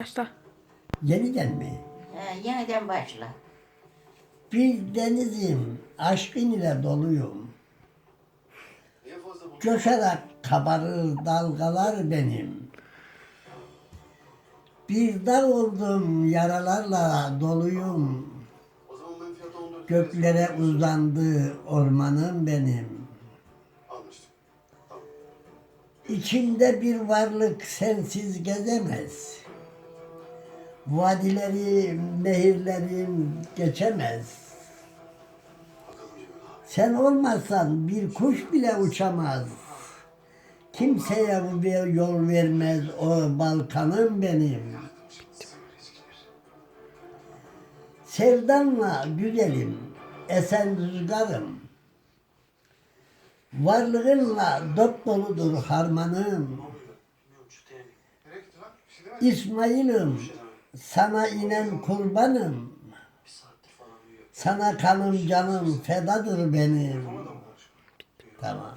Başla. Yeniden mi? He, yeniden başla. Bir denizim, aşkın ile doluyum. Coşarak kabarır dalgalar benim. Bir dağ oldum, yaralarla doluyum. O zaman ben fiyata 14 Göklere uzandı ormanım benim. İçimde bir varlık sensiz gezemez. Vadileri, nehirlerim geçemez. Sen olmazsan bir kuş bile uçamaz. Kimseye bir yol vermez o Balkanım benim. Sevdanla güzelim, esen rüzgarım. Varlığınla dop doludur harmanım. İsmail'im, sana inen kurbanım. Sana kanım canım fedadır benim. Tamam.